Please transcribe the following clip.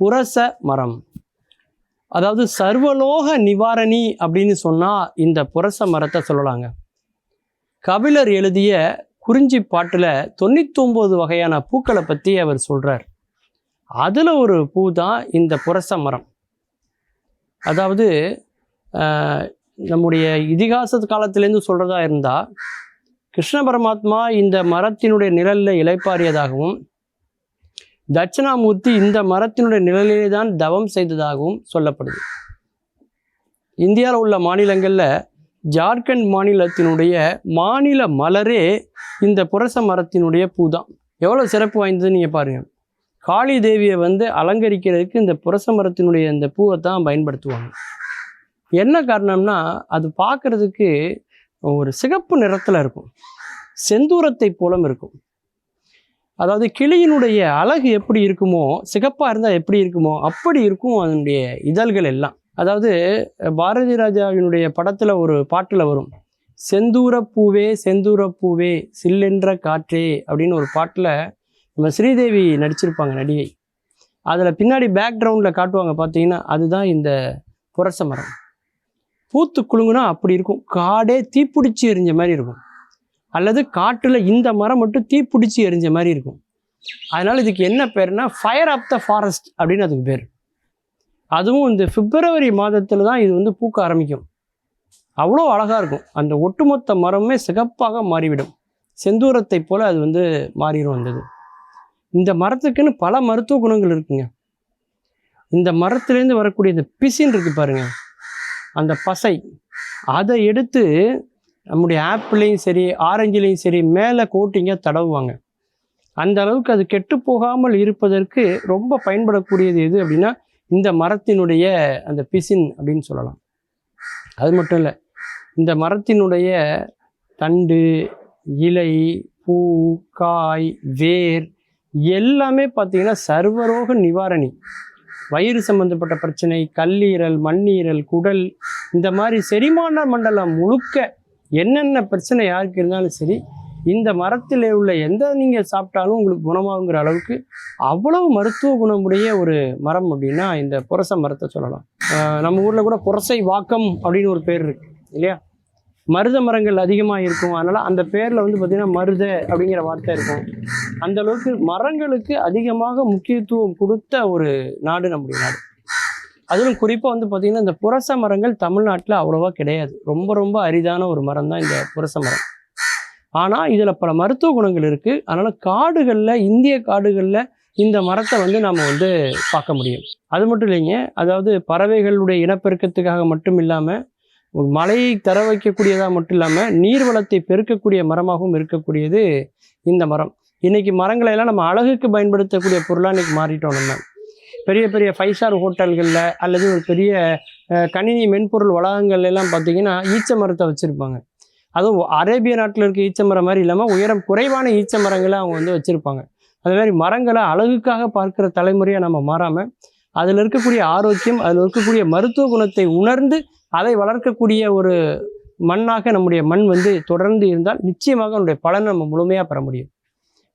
புரச மரம். அதாவது சர்வலோக நிவாரணி அப்படின்னு சொன்னால் இந்த புரச மரத்தை சொல்லலாங்க. கபிலர் எழுதிய குறிஞ்சி பாட்டில் தொண்ணூத்தொம்பது வகையான பூக்களை பற்றி அவர் சொல்கிறார் அதில் ஒரு பூ தான் இந்த புரச மரம். அதாவது நம்முடைய இதிகாச காலத்திலேருந்து சொல்கிறதா இருந்தால் கிருஷ்ண பரமாத்மா இந்த மரத்தினுடைய நிழலில் இளைப்பாறியதாகவும் தட்சிணாமூர்த்தி இந்த மரத்தினுடைய நிழலிலே தான் தவம் செய்ததாகவும் சொல்லப்படுது. இந்தியாவில் உள்ள மாநிலங்களில் ஜார்க்கண்ட் மாநிலத்தினுடைய மாநில மலரே இந்த புரச மரத்தினுடைய பூ தான் எவ்வளோ சிறப்பு வாய்ந்ததுன்னு நீங்கள் பாருங்கள் காளி தேவியை வந்து அலங்கரிக்கிறதுக்கு இந்த புரச மரத்தினுடைய இந்த பூவை தான் பயன்படுத்துவாங்க. என்ன காரணம்னா அது பார்க்குறதுக்கு ஒரு சிகப்பு நிறத்தில் இருக்கும். செந்தூரத்தை போலம் இருக்கும். அதாவது கிளியினுடைய அழகு எப்படி இருக்குமோ சிகப்பாக இருந்தால் எப்படி இருக்குமோ அப்படி இருக்கும் அதனுடைய இதழ்கள் எல்லாம். அதாவது பாரதி ராஜாவினுடைய படத்தில் ஒரு பாட்டில் வரும். செந்தூரப்பூவே பூவே பூவே சில்லென்ற காற்றே அப்படின்னு ஒரு பாட்டில் நம்ம ஸ்ரீதேவி நடிச்சிருப்பாங்க நடிகை. அதில் பின்னாடி பேக்ரவுண்டில் காட்டுவாங்க பார்த்தீங்கன்னா அதுதான் இந்த புரச மரம். பூத்து குலுங்குனா அப்படி இருக்கும். காடே தீப்பிடிச்சி எரிஞ்ச மாதிரி இருக்கும். அல்லது காட்டில் இந்த மரம் மட்டும் தீப்பிடிச்சி எரிஞ்ச மாதிரி இருக்கும். அதனால் இதுக்கு என்ன பேர்னா ஃபயர் ஆஃப் த ஃபாரஸ்ட் அப்படின்னு அதுக்கு பேர். அதுவும் இந்த பிப்ரவரி மாதத்தில் தான் இது வந்து பூக்க ஆரம்பிக்கும். அவ்வளோ அழகாக இருக்கும். அந்த ஒட்டுமொத்த மரமே சிகப்பாக மாறிவிடும். செந்தூரத்தை போல் அது வந்து மாறிடும் வந்தது இந்த மரத்துக்குன்னு பல மருத்துவ குணங்கள் இருக்குங்க. இந்த மரத்துலேருந்து வரக்கூடிய இந்த பிசின் இருக்கு பாருங்க. அந்த பசை. அதை எடுத்து நம்முடைய ஆப்பிளையும் சரி ஆரஞ்சுலேயும் சரி மேலே கோட்டிங்க தடவுவாங்க. அந்த அளவுக்கு அது கெட்டு போகாமல் இருப்பதற்கு ரொம்ப பயன்படக்கூடியது எது அப்படின்னா இந்த மரத்தினுடைய அந்த பிசின் அப்படின்னு சொல்லலாம். அது மட்டும் இல்லை இந்த மரத்தினுடைய தண்டு இலை பூ காய் வேர் எல்லாமே பார்த்தீங்கன்னா சர்வரோக நிவாரணி. வயிறு சம்பந்தப்பட்ட பிரச்சனை கல்லீரல் மண்ணீரல் குடல் இந்த மாதிரி செரிமான மண்டலம் முழுக்க என்னென்ன பிரச்சனை யாருக்கு இருந்தாலும் சரி இந்த மரத்தில் உள்ள எந்த நீங்கள் சாப்பிட்டாலும் உங்களுக்கு குணமாகுங்கிற அளவுக்கு அவ்வளவு மருத்துவ குணமுடைய ஒரு மரம் அப்படின்னா இந்த புரச மரத்தை சொல்லலாம். நம்ம ஊரில் கூட புரசை வாக்கம் அப்படின்னு ஒரு பேர் இருக்கு இல்லையா? மருத மரங்கள் அதிகமாக இருக்கும். அதனால் அந்த பேரில் வந்து பார்த்திங்கன்னா மருத அப்படிங்கிற வார்த்தை இருக்கும். அந்த அளவுக்கு மரங்களுக்கு அதிகமாக முக்கியத்துவம் கொடுத்த ஒரு நாடு நம்முடைய நாடு. அதிலும் குறிப்பாக வந்து பார்த்திங்கன்னா இந்த புரச மரங்கள் தமிழ்நாட்டில் அவ்வளோவா கிடையாது. ரொம்ப ரொம்ப அரிதான ஒரு மரம் தான் இந்த புரச மரம். ஆனால் இதில் பல மருத்துவ குணங்கள் இருக்குது அதனால் காடுகளில் இந்திய காடுகளில் இந்த மரத்தை வந்து நாம் வந்து பார்க்க முடியும். அது மட்டும் இல்லைங்க அதாவது பறவைகளுடைய இனப்பெருக்கத்துக்காக மட்டும் இல்லாமல் மழையை தர வைக்கக்கூடியதாக மட்டும் இல்லாமல் நீர் வளத்தை பெருக்கக்கூடிய மரமாகவும் இருக்கக்கூடியது இந்த மரம். இன்றைக்கி மரங்களை எல்லாம் நம்ம அழகுக்கு பயன்படுத்தக்கூடிய பொருளாக இன்றைக்கி மாறிட்டோம் நம்ம. பெரிய பெரிய ஃபைவ் ஸ்டார் ஹோட்டல்களில் அல்லது ஒரு பெரிய கணினி மென்பொருள் வளாகங்கள்ல எல்லாம் பார்த்தீங்கன்னா ஈச்ச மரத்தை வச்சுருப்பாங்க. அதுவும் அரேபிய நாட்டில் இருக்க ஈச்ச மரம் மாதிரி இல்லாமல் உயரம் குறைவான ஈச்ச மரங்களை அவங்க வந்து வச்சுருப்பாங்க. அது மாதிரி மரங்களை அழகுக்காக பார்க்குற தலைமுறையாக நம்ம மாறாமல் அதில் இருக்கக்கூடிய ஆரோக்கியம் அதில் இருக்கக்கூடிய மருத்துவ குணத்தை உணர்ந்து அதை வளர்க்கக்கூடிய ஒரு மண்ணாக நம்முடைய மண் வந்து தொடர்ந்து இருந்தால் நிச்சயமாக நம்முடைய பலனை நம்ம முழுமையாக பெற முடியும்.